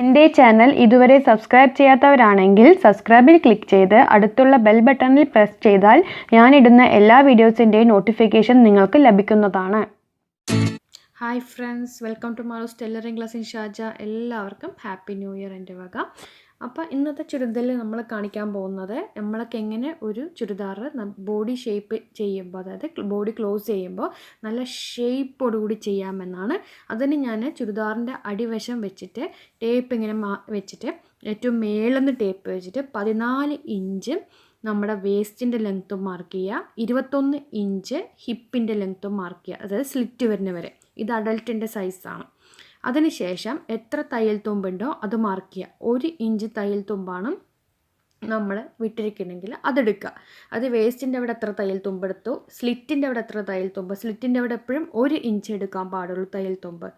എന്റെ ചാനൽ ഇതുവരെ സബ്സ്ക്രൈബ് ചെയ്യാത്തവരാണെങ്കിൽ സബ്സ്ക്രൈബിൽ ക്ലിക്ക് ചെയ്ത് അടുത്തുള്ള ബെൽ ബട്ടണിൽ പ്രസ് ചെയ്താൽ ഞാനിടുന്ന എല്ലാ വീഡിയോസിന്റെയും നോട്ടിഫിക്കേഷൻ നിങ്ങൾക്ക് ലഭിക്കുന്നതാണ്. Hi friends welcome to Maru's tailoring class in Shaja. എല്ലാവർക്കും ഹാപ്പി ന്യൂ ഇയർ എന്റെ വക. അപ്പോൾ ഇന്നത്തെ ചുരിദാറിൽ നമ്മൾ കാണിക്കാൻ പോകുന്നത് നമ്മളൊക്കെ എങ്ങനെ ഒരു ചുരിദാർ ബോഡി ഷേപ്പ് ചെയ്യുമ്പോൾ അതായത് ബോഡി ക്ലോസ് ചെയ്യുമ്പോൾ നല്ല ഷേപ്പോടുകൂടി ചെയ്യാമെന്നാണ്. അതിന് ഞാൻ ചുരിദാറിന്റെ അടിവശം വെച്ചിട്ട് ടേപ്പ് ഇങ്ങനെ വെച്ചിട്ട് ഏറ്റവും മേളിന്ന് ടേപ്പ് വെച്ചിട്ട് പതിനാല് ഇഞ്ച് നമ്മുടെ വേസ്റ്റിന്റെ ലെങ്ത്തും മാർക്ക് ചെയ്യുക ഇരുപത്തൊന്ന് ഇഞ്ച് ഹിപ്പിന്റെ ലെങ്ത്തും മാർക്ക് ചെയ്യുക അതായത് സ്ലിറ്റ് വരുന്ന വരെ. ഇത് അഡൽട്ടിന്റെ സൈസാണ്. അതിനുശേഷം എത്ര തയ്യൽ തുമ്പുണ്ടോ അത് മാർക്ക് ചെയ്യുക. ഒരു ഇഞ്ച് തയ്യൽ തുമ്പാണ് നമ്മൾ വിട്ടിരിക്കണമെങ്കിൽ അതെടുക്കുക. അത് വേസ്റ്റിന്റെ അവിടെ എത്ര തയ്യൽ തുമ്പെടുത്തു സ്ലിറ്റിന്റെ അവിടെ എത്ര തയ്യൽ തുമ്പ്? സ്ലിറ്റിന്റെ അവിടെ എപ്പോഴും ഒരു ഇഞ്ച് എടുക്കാൻ പാടുള്ളൂ തയ്യൽ തുമ്പ്.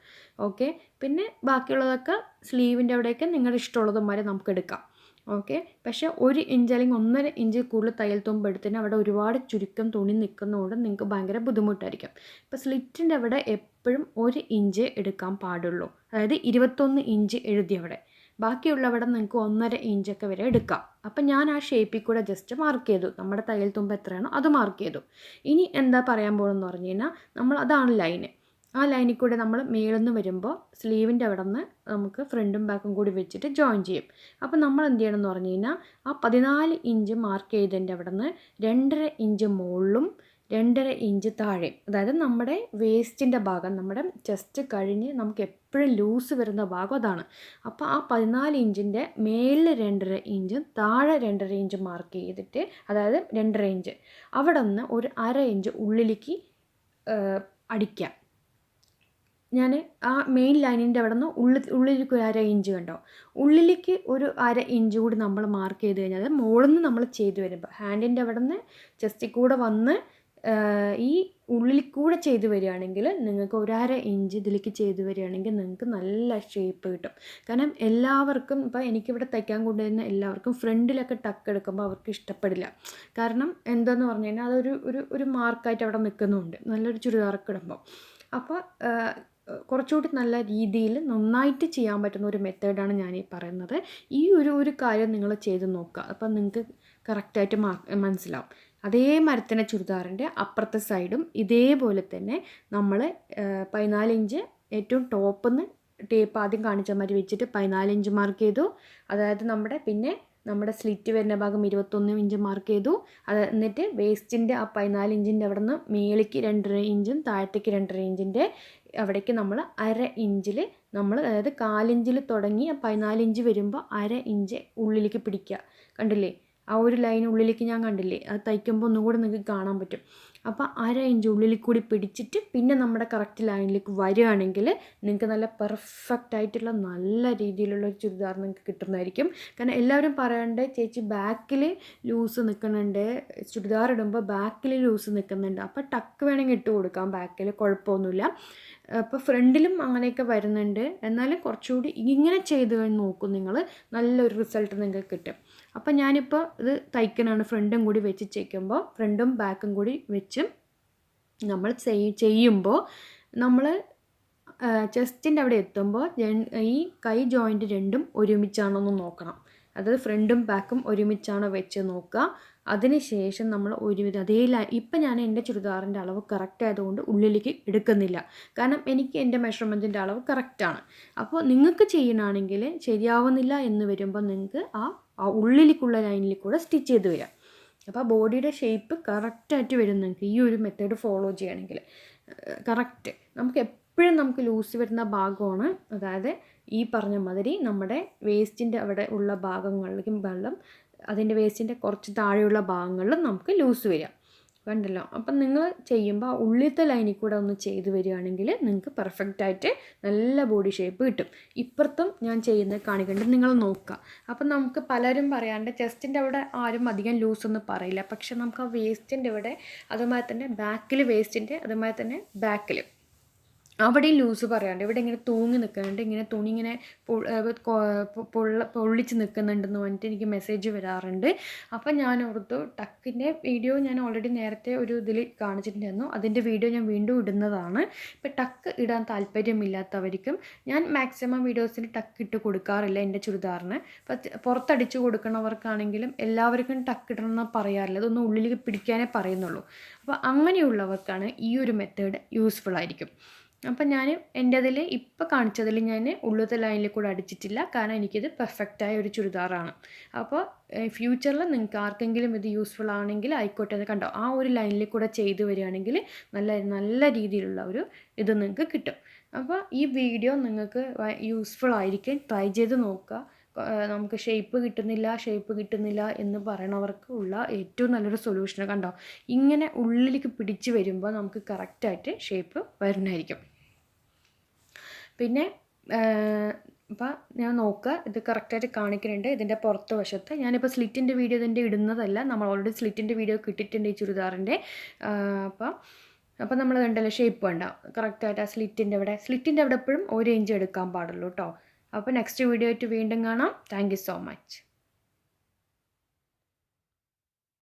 ഓക്കെ പിന്നെ ബാക്കിയുള്ളതൊക്കെ സ്ലീവിന്റെ അവിടെയൊക്കെ നിങ്ങളുടെ ഇഷ്ടമുള്ളതുമാരെ നമുക്ക് എടുക്കാം. ഓക്കെ? പക്ഷേ ഒരു ഇഞ്ച് അല്ലെങ്കിൽ ഒന്നര ഇഞ്ച് കൂടുതൽ തയ്യൽ തുമ്പ് എടുത്തതിന് അവിടെ ഒരുപാട് ചുരുക്കം തുണി നിൽക്കുന്നതുകൊണ്ട് നിങ്ങൾക്ക് ഭയങ്കര ബുദ്ധിമുട്ടായിരിക്കും. ഇപ്പോൾ സ്ലിറ്റിന്റെ അവിടെ എപ്പോഴും ഒരു ഇഞ്ച് എടുക്കാൻ പാടുള്ളൂ. അതായത് ഇരുപത്തൊന്ന് ഇഞ്ച് എഴുതി അവിടെ. ബാക്കിയുള്ളവിടെ നിങ്ങൾക്ക് ഒന്നര ഇഞ്ചൊക്കെ വരെ എടുക്കാം. അപ്പം ഞാൻ ആ ഷേപ്പിൽ കൂടെ ജസ്റ്റ് മാർക്ക് ചെയ്തു. നമ്മുടെ തയ്യൽ തുമ്പ് എത്രയാണോ അത് മാർക്ക് ചെയ്തു. ഇനി എന്താ പറയാൻ പോകുന്നതെന്ന് പറഞ്ഞു കഴിഞ്ഞാൽ നമ്മൾ അതാണ് ലൈന്. ആ ലൈനിൽ കൂടെ നമ്മൾ മേളിൽ നിന്ന് വരുമ്പോൾ സ്ലീവിന്റെ അവിടെ നിന്ന് നമുക്ക് ഫ്രണ്ടും ബാക്കും കൂടി വെച്ചിട്ട് ജോയിൻ ചെയ്യും. അപ്പോൾ നമ്മൾ എന്ത് ചെയ്യണം എന്ന് പറഞ്ഞു കഴിഞ്ഞാൽ ആ പതിനാല് ഇഞ്ച് മാർക്ക് ചെയ്തതിന്റെ അവിടെ നിന്ന് രണ്ടര ഇഞ്ച് മുകളിലും രണ്ടര ഇഞ്ച് താഴെ അതായത് നമ്മുടെ വേസ്റ്റിന്റെ ഭാഗം നമ്മുടെ ചെസ്റ്റ് കഴിഞ്ഞ് നമുക്ക് എപ്പോഴും ലൂസ് വരുന്ന ഭാഗം അതാണ്. അപ്പോൾ ആ പതിനാല് ഇഞ്ചിന്റെ മേളിൽ രണ്ടര ഇഞ്ചും താഴെ രണ്ടര ഇഞ്ച് മാർക്ക് ചെയ്തിട്ട് അതായത് രണ്ടര ഇഞ്ച് അവിടെ നിന്ന് ഒരു അര ഇഞ്ച് ഉള്ളിലേക്ക് അടിക്കാം ഞാൻ ആ മെയിൻ ലൈനിന്റെ അവിടെ നിന്ന് ഉള്ളിൽ ഉള്ളിലേക്ക് ഒരു അര ഇഞ്ച് കണ്ടോ? ഉള്ളിലേക്ക് ഒരു അര ഇഞ്ച് കൂടി നമ്മൾ മാർക്ക് ചെയ്ത് കഴിഞ്ഞാൽ മുകളിൽ നിന്ന് നമ്മൾ ചെയ്ത് വരുമ്പോൾ ഹാൻഡിന്റെ അവിടെ നിന്ന് ചെസ്റ്റിൽ കൂടെ വന്ന് ഈ ഉള്ളിൽ കൂടെ ചെയ്ത് വരികയാണെങ്കിൽ നിങ്ങൾക്ക് ഒരര ഇഞ്ച് ഇതിലേക്ക് ചെയ്ത് വരികയാണെങ്കിൽ നിങ്ങൾക്ക് നല്ല ഷേപ്പ് കിട്ടും. കാരണം എല്ലാവർക്കും ഇപ്പോൾ എനിക്കിവിടെ തയ്ക്കാൻ കൊണ്ടുവരുന്ന എല്ലാവർക്കും ഫ്രണ്ടിലൊക്കെ ടക്ക് എടുക്കുമ്പോൾ അവർക്ക് ഇഷ്ടപ്പെടില്ല. കാരണം എന്താന്ന് പറഞ്ഞു കഴിഞ്ഞാൽ അതൊരു ഒരു ഒരു മാർക്കായിട്ട് അവിടെ നിൽക്കുന്നുണ്ട് നല്ലൊരു ചുരിദാറൊക്കെ ഇടുമ്പോൾ അപ്പോൾ കുറച്ചുകൂടി നല്ല രീതിയിൽ നന്നായിട്ട് ചെയ്യാൻ പറ്റുന്ന ഒരു മെത്തേഡാണ് ഞാൻ ഈ പറയുന്നത്. ഈ ഒരു ഒരു കാര്യം നിങ്ങൾ ചെയ്ത് നോക്കുക. അപ്പം നിങ്ങൾക്ക് കറക്റ്റായിട്ട് മാ മനസ്സിലാവും. അതേ മരത്തിന്റെ ചുരിദാറിന്റെ അപ്പുറത്തെ സൈഡും ഇതേപോലെ തന്നെ നമ്മൾ പതിനാല് ഇഞ്ച് ഏറ്റവും ടോപ്പിൽ നിന്ന് ടേപ്പ് ആദ്യം കാണിച്ച മാതിരി വെച്ചിട്ട് പതിനാല് ഇഞ്ച് മാർക്ക് ചെയ്തു. അതായത് നമ്മുടെ പിന്നെ നമ്മുടെ സ്ലിറ്റ് വരുന്ന ഭാഗം ഇരുപത്തൊന്ന് ഇഞ്ച് മാർക്ക് ചെയ്തു. അത് എന്നിട്ട് വേസ്റ്റിന്റെ ആ പതിനാല് ഇഞ്ചിന്റെ അവിടെ നിന്ന് മേലേക്ക് രണ്ടര ഇഞ്ചും താഴത്തേക്ക് രണ്ടര ഇഞ്ചിന്റെ അവിടേക്ക് നമ്മൾ അര ഇഞ്ചിൽ നമ്മൾ അതായത് കാലിഞ്ചിൽ തുടങ്ങി പതിനാല് ഇഞ്ച് വരുമ്പോൾ അര ഇഞ്ച് ഉള്ളിലേക്ക് പിടിക്കുക. കണ്ടില്ലേ? ആ ഒരു ലൈൻ ഉള്ളിലേക്ക് ഞാൻ കണ്ടില്ലേ? അത് തയ്ക്കുമ്പോൾ ഒന്നുകൂടെ നിങ്ങൾക്ക് കാണാൻ പറ്റും. അപ്പോൾ അര ഇഞ്ച് ഉള്ളിൽ കൂടി പിടിച്ചിട്ട് പിന്നെ നമ്മുടെ കറക്റ്റ് ലൈനിലേക്ക് വരികയാണെങ്കിൽ നിങ്ങൾക്ക് നല്ല പെർഫെക്റ്റ് ആയിട്ടുള്ള നല്ല രീതിയിലുള്ള ഒരു ചുരിദാർ നിങ്ങൾക്ക് കിട്ടുന്നതായിരിക്കും. കാരണം എല്ലാവരും പറയണ്ടേ ചേച്ചി ബാക്കിൽ ലൂസ് നിൽക്കുന്നുണ്ട് ചുരിദാർ ഇടുമ്പോൾ ബാക്കിൽ ലൂസ് നിൽക്കുന്നുണ്ട് അപ്പോൾ ടക്ക് വേണമെങ്കിൽ ഇട്ട് കൊടുക്കാം ബാക്കിൽ കുഴപ്പമൊന്നുമില്ല. അപ്പോൾ ഫ്രണ്ടിലും അങ്ങനെയൊക്കെ വരുന്നുണ്ട്. എന്നാലും കുറച്ചുകൂടി ഇങ്ങനെ ചെയ്ത് കഴിഞ്ഞ് നോക്കും നിങ്ങൾ നല്ലൊരു റിസൾട്ട് നിങ്ങൾക്ക് കിട്ടും. അപ്പോൾ ഞാനിപ്പോൾ ഇത് തയ്ക്കണാണ്. ഫ്രണ്ടും കൂടി വെച്ച് ചെയ്യുമ്പോൾ ഫ്രണ്ടും ബാക്കും കൂടി വെച്ച് നമ്മൾ ചെയ്യുമ്പോൾ നമ്മൾ ചെസ്റ്റിന്റെ അവിടെ എത്തുമ്പോൾ ഈ കൈ ജോയിന്റ് രണ്ടും ഒരുമിച്ചാണോന്ന് നോക്കണം. അതായത് ഫ്രണ്ടും ബാക്കും ഒരുമിച്ചാണോ വെച്ച് നോക്കുക. അതിനുശേഷം നമ്മൾ ഒരുവിധം അതേ ലൈ ഇപ്പം ഞാൻ എന്റെ ചുരിദാറിന്റെ അളവ് കറക്റ്റ് ആയതുകൊണ്ട് ഉള്ളിലേക്ക് എടുക്കുന്നില്ല. കാരണം എനിക്ക് എന്റെ മെഷർമെന്റിന്റെ അളവ് കറക്റ്റാണ് അപ്പോൾ നിങ്ങൾക്ക് ചെയ്യണമെങ്കിൽ ശരിയാവുന്നില്ല എന്ന് വരുമ്പോൾ നിങ്ങൾക്ക് ആ ഉള്ളിലേക്കുള്ള ലൈനിൽ കൂടെ സ്റ്റിച്ച് ചെയ്ത് വരാം. അപ്പോൾ ആ ബോഡിയുടെ ഷേപ്പ് കറക്റ്റായിട്ട് വരും നിങ്ങൾക്ക് ഈ ഒരു മെത്തേഡ് ഫോളോ ചെയ്യുകയാണെങ്കിൽ. കറക്റ്റ്. നമുക്ക് എപ്പോഴും നമുക്ക് ലൂസ് വരുന്ന ഭാഗമാണ്. അതായത് ഈ പറഞ്ഞ മാതിരി നമ്മുടെ വേസ്റ്റിന്റെ അവിടെ ഉള്ള ഭാഗങ്ങളിലേക്കും വെള്ളം അതിന്റെ വേസ്റ്റിന്റെ കുറച്ച് താഴെയുള്ള ഭാഗങ്ങളിലും നമുക്ക് ലൂസ് വരിക. കണ്ടല്ലോ. അപ്പം നിങ്ങൾ ചെയ്യുമ്പോൾ ഉള്ളിലത്തെ ലൈനിൽ കൂടെ ഒന്ന് ചെയ്ത് വരികയാണെങ്കിൽ നിങ്ങൾക്ക് പെർഫെക്റ്റ് ആയിട്ട് നല്ല ബോഡി ഷേപ്പ് കിട്ടും. ഇപ്പുറത്തും ഞാൻ ചെയ്യുന്നത് കാണിക്കേണ്ടത് നിങ്ങൾ നോക്കുക. അപ്പം നമുക്ക് പലരും പറയാണ്ട് ചെസ്റ്റിന്റെ അവിടെ ആരും അധികം ലൂസ് ഒന്നും പറയില്ല. പക്ഷെ നമുക്ക് ആ വേസ്റ്റിന്റെ ഇവിടെ അതുമാതിരി തന്നെ ബാക്കിൽ വേസ്റ്റിന്റെ അതുമാതിരി തന്നെ ബാക്കിൽ അവിടെയും ലൂസ് പറയാണ്ട് ഇവിടെ ഇങ്ങനെ തൂങ്ങി നിൽക്കുന്നുണ്ട്. ഇങ്ങനെ തുണി ഇങ്ങനെ പൊള്ള പൊള്ളിച്ച് നിൽക്കുന്നുണ്ടെന്ന് പറഞ്ഞിട്ട് എനിക്ക് മെസ്സേജ് വരാറുണ്ട്. അപ്പം ഞാൻ ഓർത്തു ടക്കിന്റെ വീഡിയോ ഞാൻ ഓൾറെഡി നേരത്തെ ഒരു ഇതിൽ കാണിച്ചിട്ടുണ്ടായിരുന്നു. അതിന്റെ വീഡിയോ ഞാൻ വീണ്ടും ഇടുന്നതാണ്. ഇപ്പം ടക്ക് ഇടാൻ താല്പര്യമില്ലാത്തവർക്കും ഞാൻ മാക്സിമം വീഡിയോസിന് ടക്ക് ഇട്ട് കൊടുക്കാറില്ല എന്റെ ചുരിദാറിന്. പുറത്തടിച്ച് കൊടുക്കണവർക്കാണെങ്കിലും എല്ലാവർക്കും ടക്ക് ഇടണമെന്ന് പറയാറില്ല. അതൊന്നും ഉള്ളിലേക്ക് പിടിക്കാനേ പറയുന്നുള്ളൂ. അപ്പോൾ അങ്ങനെയുള്ളവർക്കാണ് ഈ ഒരു മെത്തേഡ് യൂസ്ഫുൾ ആയിരിക്കും. അപ്പം ഞാൻ എന്റെ അതിൽ ഇപ്പോൾ കാണിച്ചതിൽ ഞാൻ ഉള്ളത്തെ ലൈനിൽ കൂടെ അടിച്ചിട്ടില്ല. കാരണം എനിക്കിത് പെർഫെക്റ്റായ ഒരു ചുരിദാറാണ്. അപ്പോൾ ഫ്യൂച്ചറിൽ നിങ്ങൾക്ക് ആർക്കെങ്കിലും ഇത് യൂസ്ഫുൾ ആണെങ്കിൽ ആയിക്കോട്ടെ എന്ന് കണ്ടോ? ആ ഒരു ലൈനിൽ കൂടെ ചെയ്തു വരികയാണെങ്കിൽ നല്ല നല്ല രീതിയിലുള്ള ഒരു ഇത് നിങ്ങൾക്ക് കിട്ടും. അപ്പോൾ ഈ വീഡിയോ നിങ്ങൾക്ക് യൂസ്ഫുൾ ആയിരിക്കും. ട്രൈ ചെയ്ത് നോക്കുക. നമുക്ക് ഷേപ്പ് കിട്ടുന്നില്ല ഷേപ്പ് കിട്ടുന്നില്ല എന്ന് പറയണവർക്ക് ഉള്ള ഏറ്റവും നല്ലൊരു സൊല്യൂഷൻ കണ്ടോ? ഇങ്ങനെ ഉള്ളിലേക്ക് പിടിച്ച് വരുമ്പോൾ നമുക്ക് കറക്റ്റായിട്ട് ഷേപ്പ് വരുന്നതായിരിക്കും. പിന്നെ അപ്പോൾ ഞാൻ നോക്കുക ഇത് കറക്റ്റായിട്ട് കാണിക്കുന്നുണ്ട്. ഇതിന്റെ പുറത്ത് വശത്ത്. ഞാനിപ്പോൾ സ്ലിറ്റിന്റെ വീഡിയോ ഇതിന്റെ ഇടുന്നതല്ല. നമ്മൾ ഓൾറെഡി സ്ലിറ്റിന്റെ വീഡിയോ കിട്ടിയിട്ടുണ്ട് ഈ ചുരിദാറിന്റെ അപ്പം അപ്പം നമ്മൾ കണ്ടല്ലോ ഷേപ്പ് വേണ്ട. കറക്റ്റായിട്ട് ആ സ്ലിറ്റിന്റെ അവിടെ സ്ലിറ്റിന്റെ അവിടെ എപ്പോഴും ഒരു ഇഞ്ച് എടുക്കാൻ പാടുള്ളൂ കേട്ടോ അപ്പോൾ നെക്സ്റ്റ് വീഡിയോ ആയിട്ട് വീണ്ടും കാണാം. Thank so much